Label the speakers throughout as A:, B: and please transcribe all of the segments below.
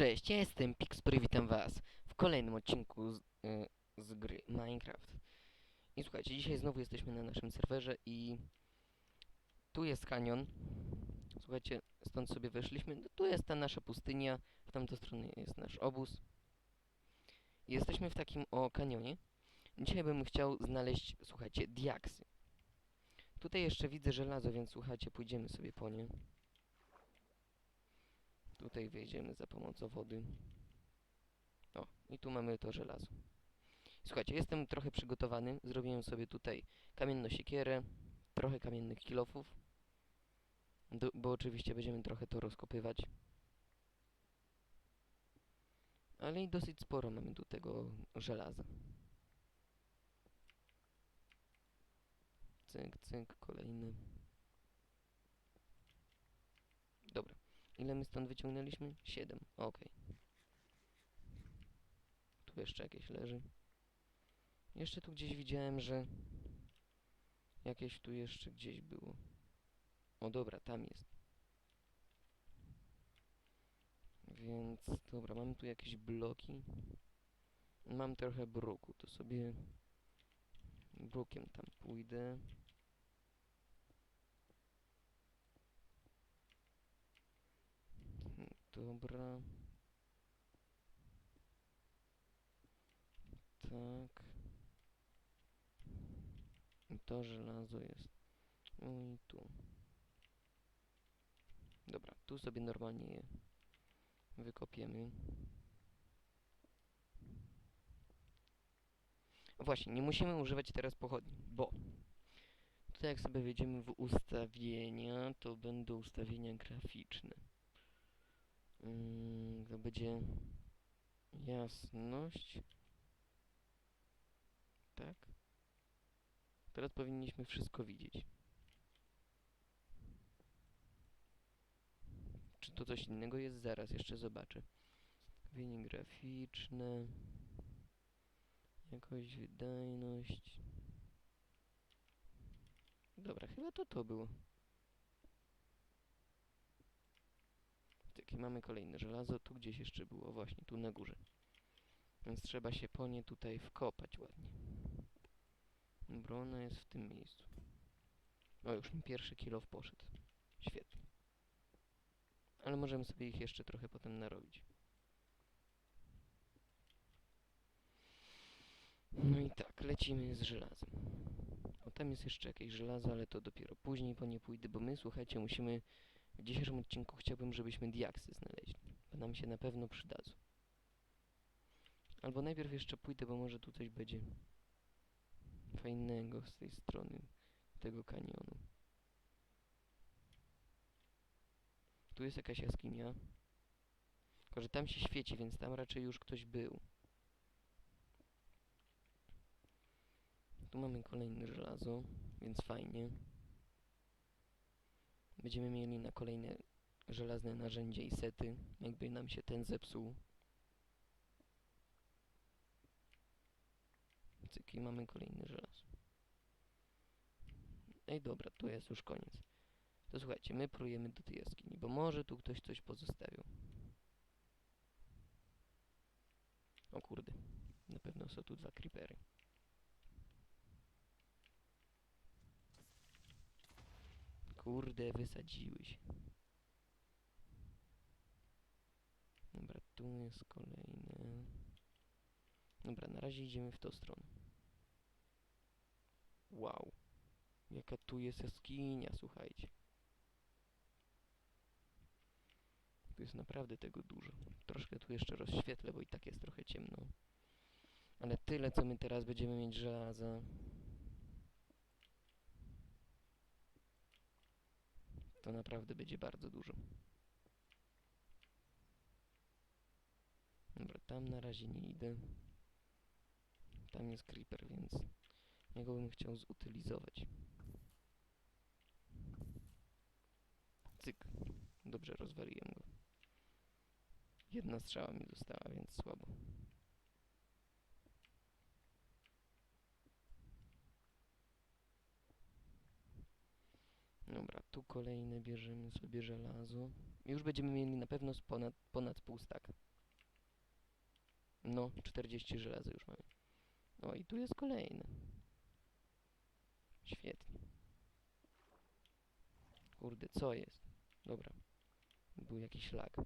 A: Cześć, ja jestem Pixbury, witam was w kolejnym odcinku z, y, z gry Minecraft. I słuchajcie, dzisiaj znowu jesteśmy na naszym serwerze i tu jest kanion. Słuchajcie, stąd sobie weszliśmy. No, tu jest ta nasza pustynia, w tamtą stronę jest nasz obóz. I jesteśmy w takim o kanionie. Dzisiaj bym chciał znaleźć, słuchajcie, diaksy. Tutaj jeszcze widzę żelazo, więc słuchajcie, pójdziemy sobie po nie. Tutaj wejdziemy za pomocą wody. O, i tu mamy to żelazo. Słuchajcie, jestem trochę przygotowany. Zrobiłem sobie tutaj kamienną siekierę, trochę kamiennych kilofów. Bo oczywiście będziemy trochę to rozkopywać. Ale i dosyć sporo mamy tu tego żelaza. Cyk, cyk, kolejny. Dobra. Ile my stąd wyciągnęliśmy? 7. Okej. Tu jeszcze jakieś leży. Jeszcze tu gdzieś widziałem, że jakieś tu jeszcze gdzieś było. O dobra, tam jest. Więc dobra, mamy tu jakieś bloki. Mam trochę bruku, to sobie brukiem tam pójdę. Dobra. Tak. I to żelazo jest. No i tu. Dobra, tu sobie normalnie je wykopiemy. Właśnie, nie musimy używać teraz pochodni, bo tutaj jak sobie wejdziemy w ustawienia, to będą ustawienia graficzne. Mm, to będzie jasność. Tak. Teraz powinniśmy wszystko widzieć. Czy to coś innego jest? Zaraz jeszcze zobaczę. Ustawienie graficzne. Jakość, wydajność. Dobra, chyba to to było. Tyki, mamy kolejne żelazo. Tu gdzieś jeszcze było, właśnie tu na górze. Więc trzeba się po nie tutaj wkopać ładnie. Dobra, ona jest w tym miejscu. O, już mi pierwszy kilow poszedł. Świetnie. Ale możemy sobie ich jeszcze trochę potem narobić. No i tak, lecimy z żelazem. O, tam jest jeszcze jakieś żelazo, ale to dopiero później po nie pójdę, bo my, słuchajcie, musimy w dzisiejszym odcinku chciałbym, żebyśmy diaksy znaleźli, bo nam się na pewno przydadzą. Albo najpierw jeszcze pójdę, bo może tu coś będzie fajnego z tej strony tego kanionu. Tu jest jakaś jaskinia. Tylko, że tam się świeci, więc tam raczej już ktoś był. Tu mamy kolejne żelazo, więc fajnie. Będziemy mieli na kolejne żelazne narzędzie i sety, jakby nam się ten zepsuł. Cyk mamy kolejny żelazo. Ej dobra, tu jest już koniec. To słuchajcie, my prujemy do tej jaskini, bo może tu ktoś coś pozostawił. O kurde, na pewno są tu dwa creepery. Kurde, wysadziły się. Dobra, tu jest kolejny. Dobra, na razie idziemy w tą stronę. Wow. Jaka tu jest jaskinia, słuchajcie. Tu jest naprawdę tego dużo. Troszkę tu jeszcze rozświetlę, bo i tak jest trochę ciemno. Ale tyle, co my teraz będziemy mieć żelaza. To naprawdę będzie bardzo dużo. Dobra, tam na razie nie idę. Tam jest creeper, więc ja go bym chciał zutylizować. Cyk. Dobrze, rozwaliłem go. Jedna strzała mi została, więc słabo. Dobra, tu kolejne bierzemy sobie żelazo. Już będziemy mieli na pewno ponad, ponad pół staka. No, 40 żelaza już mamy. O, i tu jest kolejne. Świetnie. Kurde, co jest? Dobra. Był jakiś lag.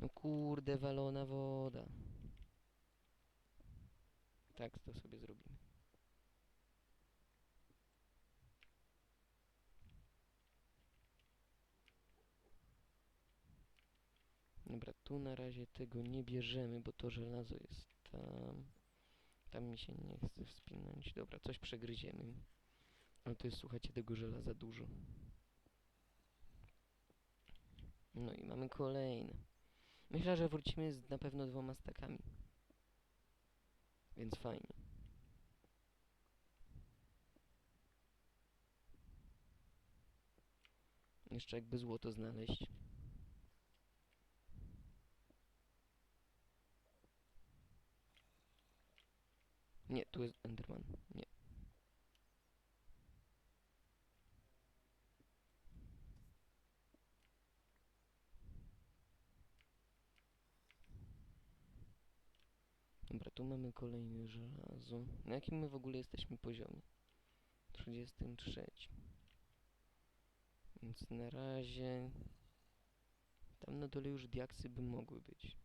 A: No kurde, walona woda. Tak to sobie zrobimy. Dobra, tu na razie tego nie bierzemy, bo to żelazo jest tam. Tam mi się nie chce wspinać. Dobra, coś przegryziemy. Ale to jest, słuchajcie, tego żelaza dużo. No i mamy kolejne. Myślę, że wrócimy z na pewno dwoma stakami. Więc fajnie. Jeszcze jakby złoto znaleźć. Nie, tu jest Enderman. Nie. Dobra, tu mamy kolejne żelazo. Na jakim my w ogóle jesteśmy poziomie? 33. Więc na razie... Tam na dole już diaksy by mogły być.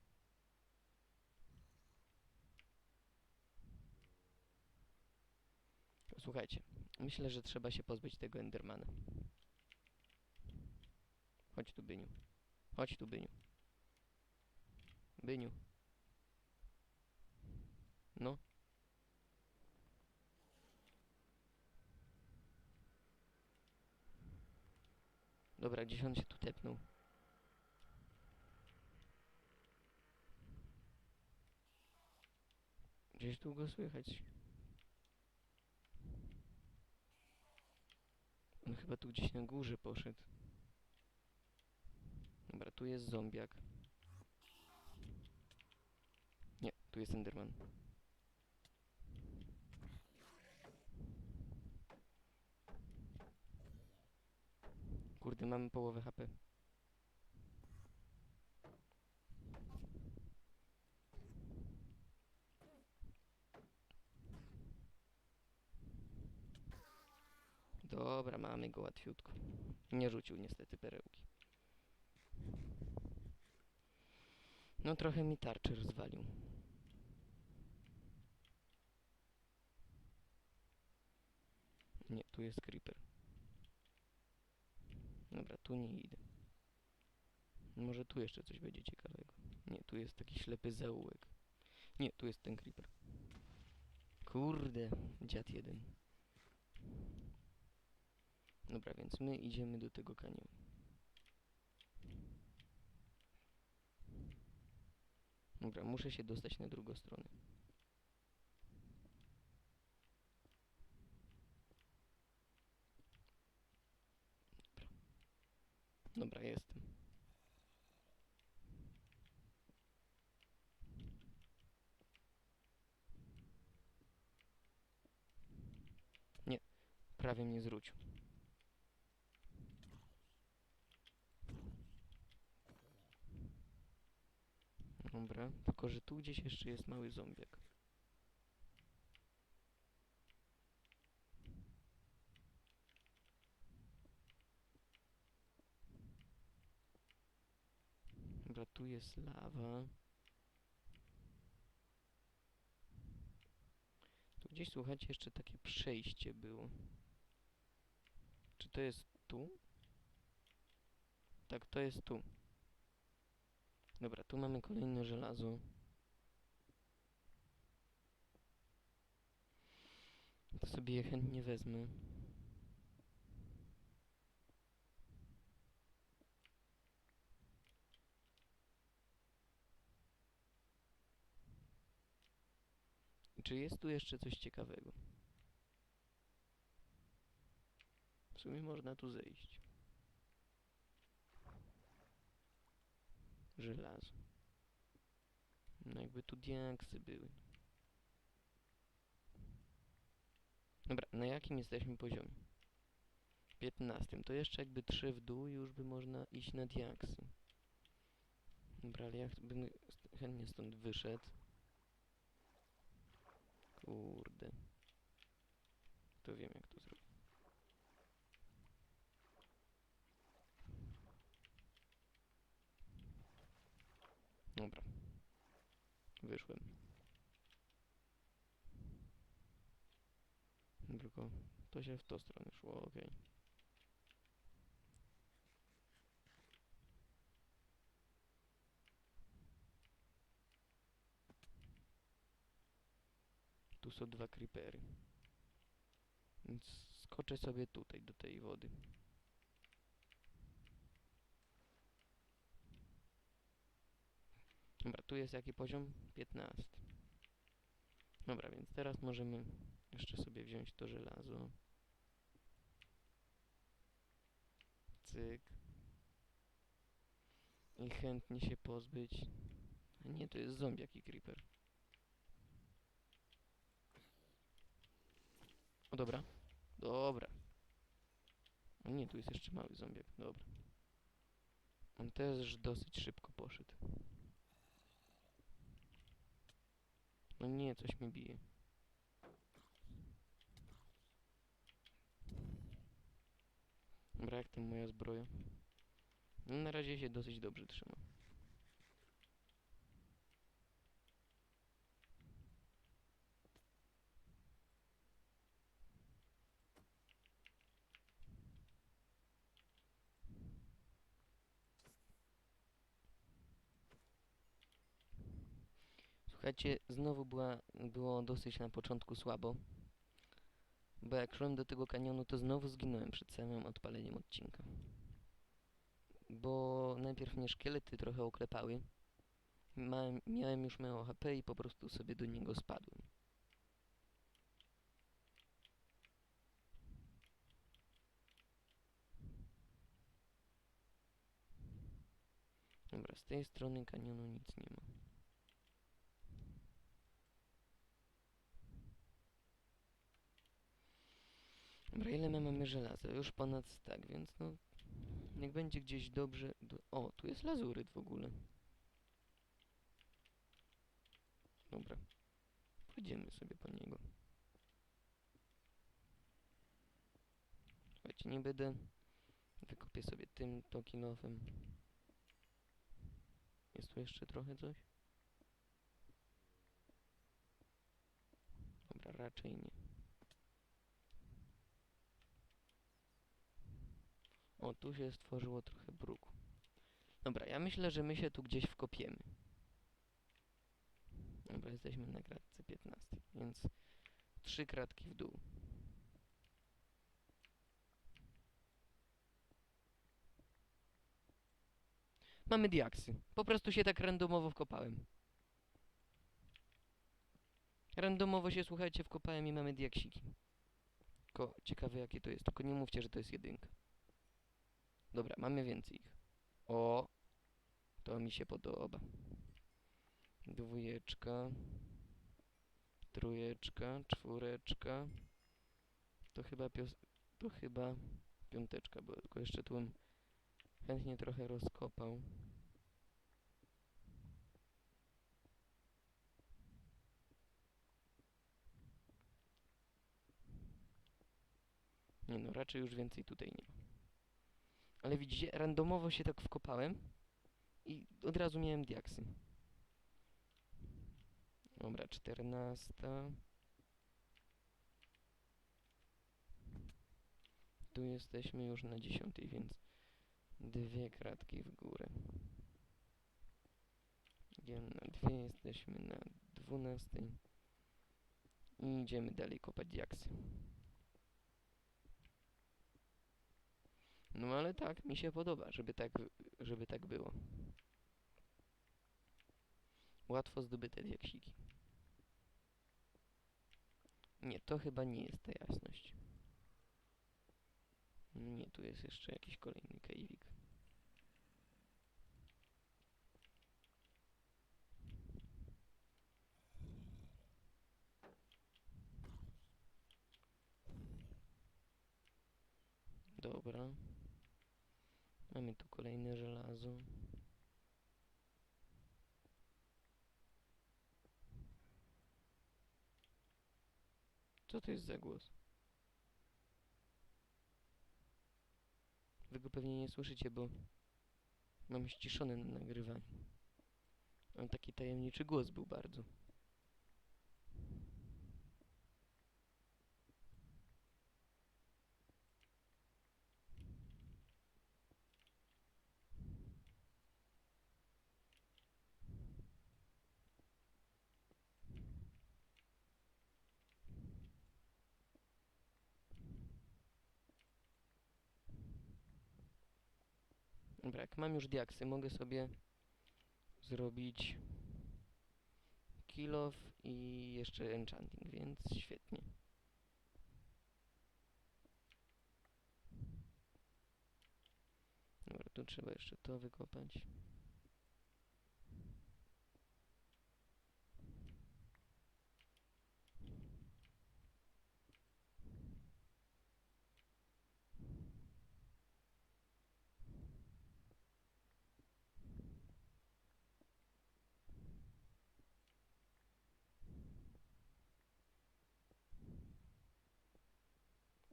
A: Słuchajcie, myślę, że trzeba się pozbyć tego Endermana. Chodź tu, Byniu. Chodź tu, Byniu. Byniu. No. Dobra, gdzieś on się tu tepnął. Gdzieś tu go słychać. On chyba tu gdzieś na górze poszedł. Dobra, tu jest zombiak. Nie, tu jest Enderman. Kurde, mamy połowę HP. Dobra, mamy go łatwiutko. Nie rzucił niestety perełki. No trochę mi tarczy rozwalił. Nie, tu jest creeper. Dobra, tu nie idę. Może tu jeszcze coś będzie ciekawego. Nie, tu jest taki ślepy zaułek. Nie, tu jest ten creeper. Kurde, dziad jeden. Dobra, więc my idziemy do tego kanionu. Dobra, muszę się dostać na drugą stronę. Dobra. Dobra, jestem. Nie, prawie mnie zwrócił. Dobra, tylko że tu gdzieś jeszcze jest mały zombiak. Dobra, tu jest lawa. Tu gdzieś, słuchajcie, jeszcze takie przejście było. Czy to jest tu? Tak, to jest tu. Dobra, tu mamy kolejne żelazo. To sobie je chętnie wezmę. Czy jest tu jeszcze coś ciekawego? W sumie można tu zejść. Żelazo. No jakby tu diaksy były. Dobra, na jakim jesteśmy poziomie? 15. To jeszcze jakby 3 w dół już by można iść na diaksy. Dobra, ale ja bym chętnie stąd wyszedł. Kurde. To wiem jak to zrobić. Dobra. Wyszłem. Tylko to się w tą stronę szło, okej. Tu są dwa creepery. Więc skoczę sobie tutaj do tej wody. Dobra, tu jest jaki poziom? 15. Dobra, więc teraz możemy jeszcze sobie wziąć to żelazo. Cyk. I chętnie się pozbyć. A nie, to jest zombiak i creeper. O dobra. Dobra. O nie, tu jest jeszcze mały zombiak. Dobra. On też dosyć szybko poszedł. No nie, coś mi bije. Dobra, jak tam moja zbroja? No, na razie się dosyć dobrze trzyma. Słuchajcie, znowu była, było dosyć na początku słabo. Bo jak szłem do tego kanionu, to znowu zginąłem przed samym odpaleniem odcinka. Bo najpierw mnie szkielety trochę oklepały. Małem, miałem już mało HP i po prostu sobie do niego spadłem. Dobra, z tej strony kanionu nic nie ma. Dobra, ile my mamy żelaza? Już ponad tak, więc no... Niech będzie gdzieś dobrze... Do... O, tu jest lazuryt w ogóle. Dobra. Pójdziemy sobie po niego. Słuchajcie, nie będę... Wykopię sobie tym tokinowym. Jest tu jeszcze trochę coś? Dobra, raczej nie. O, tu się stworzyło trochę bruku. Dobra, ja myślę, że my się tu gdzieś wkopiemy. Dobra, jesteśmy na kratce 15, więc trzy kratki w dół. Mamy diaksy. Po prostu się tak randomowo wkopałem. Randomowo się, słuchajcie, wkopałem i mamy diaksiki. Tylko ciekawe jakie to jest, tylko nie mówcie, że to jest jedynka. Dobra, mamy więcej ich. O, to mi się podoba. Dwójeczka, trójeczka, czwóreczka. To chyba pios... to chyba piąteczka była, tylko jeszcze tu bym chętnie trochę rozkopał. Nie no, raczej już więcej tutaj nie ma. Ale widzicie, randomowo się tak wkopałem i od razu miałem diaksy. Dobra, czternasta. Tu jesteśmy już na dziesiątej, więc dwie kratki w górę. Idziemy na dwie, jesteśmy na dwunastej. I idziemy dalej kopać diaksy. No ale tak, mi się podoba, żeby tak, żeby tak było. Łatwo zdobyte diaksiki. Nie, to chyba nie jest ta jasność. Nie, tu jest jeszcze jakiś kolejny kajwik. Dobra. Mamy tu kolejne żelazo. Co to jest za głos? Wy go pewnie nie słyszycie, bo mam ściszone na nagrywaniu. On taki tajemniczy głos był bardzo. Mam już diaksy, mogę sobie zrobić kill off i jeszcze enchanting, więc świetnie. Dobra, tu trzeba jeszcze to wykopać.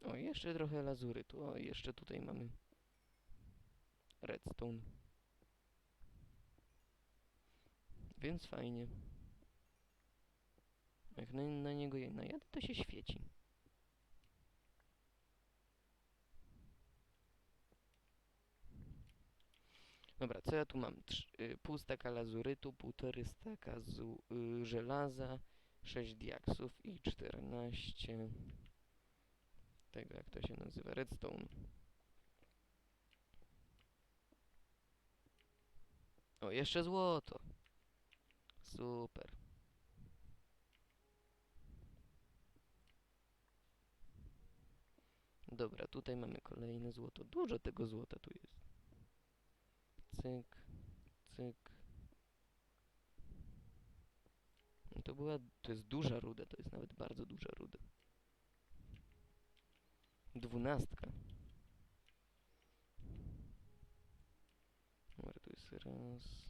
A: O, jeszcze trochę lazurytu. O, jeszcze tutaj mamy redstone. Więc fajnie. Jak na, na niego najadę, to się świeci. Dobra, co ja tu mam? Trz, y, pół staka lazurytu, półtory staka y, żelaza, 6 diaksów i 14 tego, jak to się nazywa, redstone. O, jeszcze złoto. Super. Dobra, tutaj mamy kolejne złoto. Dużo tego złota tu jest. Cyk, cyk. To była, to jest duża ruda, to jest nawet bardzo duża ruda. Dwunastka. Dobra, tu jest raz.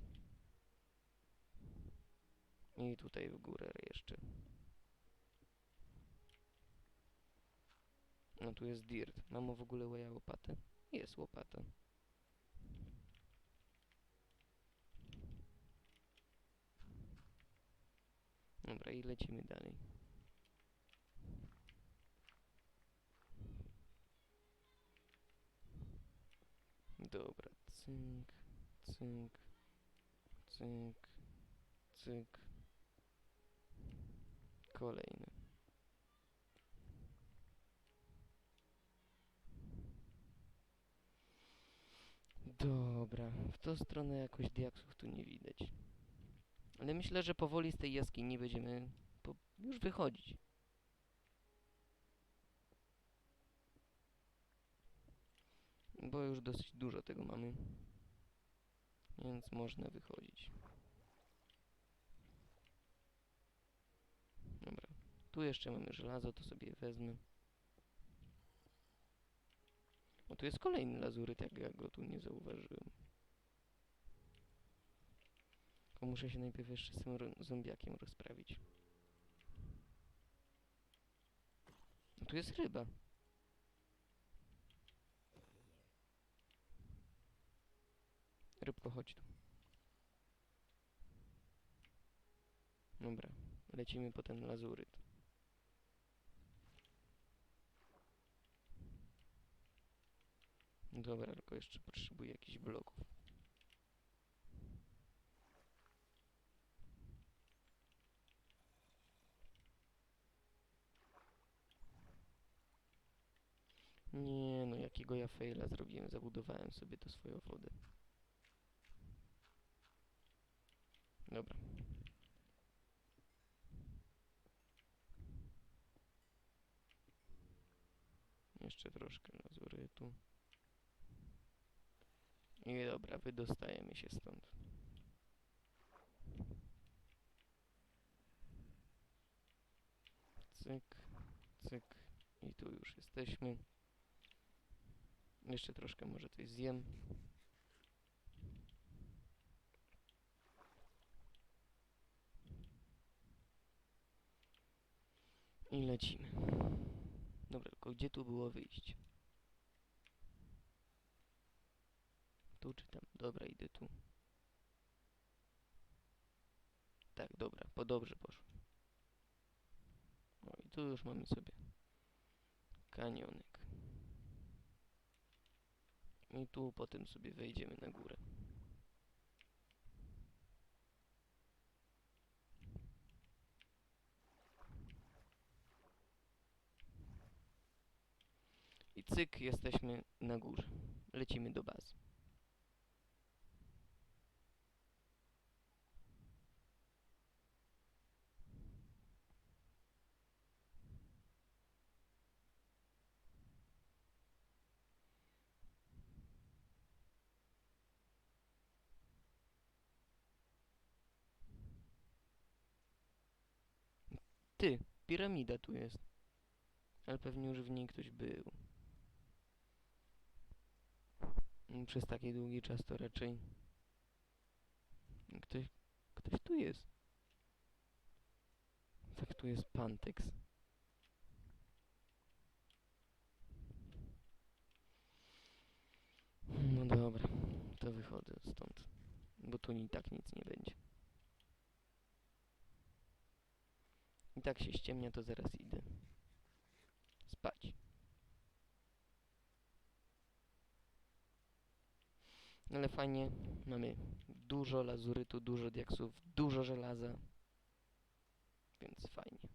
A: I tutaj w górę jeszcze. No tu jest dirt. Mam w ogóle łoja łopatę? Jest łopata. Dobra, i lecimy dalej. Dobra, cynk, cynk, cynk, cyk. Kolejny. Dobra, w tą stronę jakoś diaksów tu nie widać. Ale myślę, że powoli z tej jaskini będziemy już wychodzić. Bo już dosyć dużo tego mamy. Więc można wychodzić. Dobra. Tu jeszcze mamy żelazo, to sobie wezmę. O, tu jest kolejny lazuryt, jak ja go tu nie zauważyłem. Tylko muszę się najpierw jeszcze z tym zombiakiem rozprawić. O, tu jest ryba. Rybko, chodź tu. Dobra, lecimy po ten lazuryt. Dobra, tylko jeszcze potrzebuję jakichś bloków. Nie no, jakiego ja faila zrobiłem, zabudowałem sobie to swoją wodę. Dobra. Jeszcze troszkę lazurytu. I dobra, wydostajemy się stąd. Cyk, cyk. I tu już jesteśmy. Jeszcze troszkę może coś zjem. I lecimy. Dobra, tylko gdzie tu było wyjść? Tu czy tam? Dobra, idę tu. Tak, dobra, po dobrze poszło. No i tu już mamy sobie kanionek. I tu potem sobie wejdziemy na górę. I cyk, jesteśmy na górze. Lecimy do bazy. Ty, piramida tu jest. Ale pewnie już w niej ktoś był. Przez taki długi czas to raczej... Ktoś... Ktoś tu jest. Tak, tu jest Pantex. No dobra, to wychodzę stąd. Bo tu i tak nic nie będzie. I tak się ściemnia, to zaraz idę spać. Ale fajnie, mamy dużo lazurytu, dużo diaksów, dużo żelaza. Więc fajnie.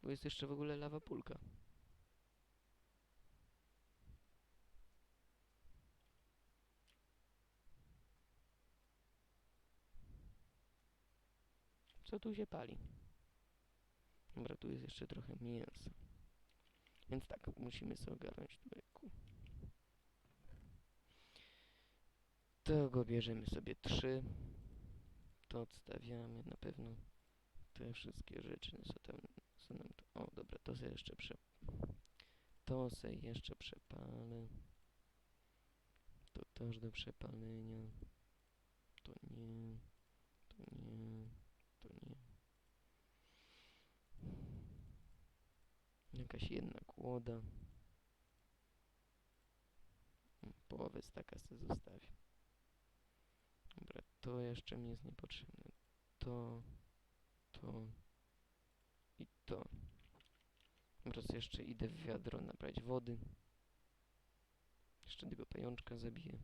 A: Tu jest jeszcze w ogóle lawa pulka. Co tu się pali? Dobra, tu jest jeszcze trochę mięsa. Więc tak, musimy sobie ogarnąć tutaj. ku- Tego bierzemy sobie trzy. To odstawiamy na pewno. Te wszystkie rzeczy, co tam co nam to. O, dobra, to sobie jeszcze prze... To sobie jeszcze przepalę. To też do przepalenia. To nie. To nie. To nie. Jakaś jedna kłoda. Mm, Połowę staka sobie zostawię. Dobra, to jeszcze mi jest niepotrzebne. To, to i to. Teraz jeszcze idę w wiadro nabrać wody. Jeszcze tego pajączka zabiję.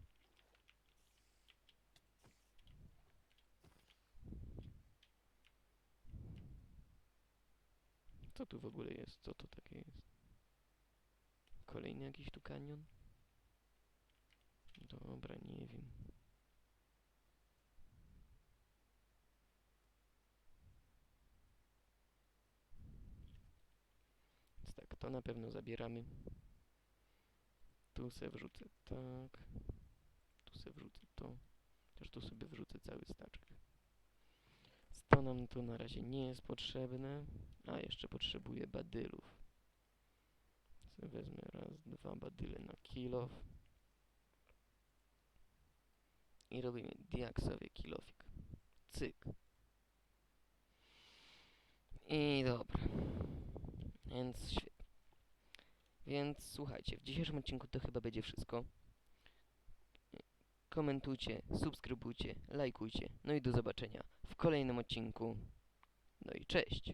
A: Co tu w ogóle jest? Co to takie jest? Kolejny jakiś tu kanion? Dobra, nie wiem. Więc tak, to na pewno zabieramy. Tu se wrzucę tak. Tu se wrzucę to. Też tu sobie wrzucę cały staczek. To nam tu na razie nie jest potrzebne. A, jeszcze potrzebuję badylów. Wezmę raz, dwa badyle na kilof. I robimy diaksowy kilofik. Cyk. I dobra. Więc świetnie. Więc słuchajcie, w dzisiejszym odcinku to chyba będzie wszystko. Komentujcie, subskrybujcie, lajkujcie. No i do zobaczenia w kolejnym odcinku. No i cześć.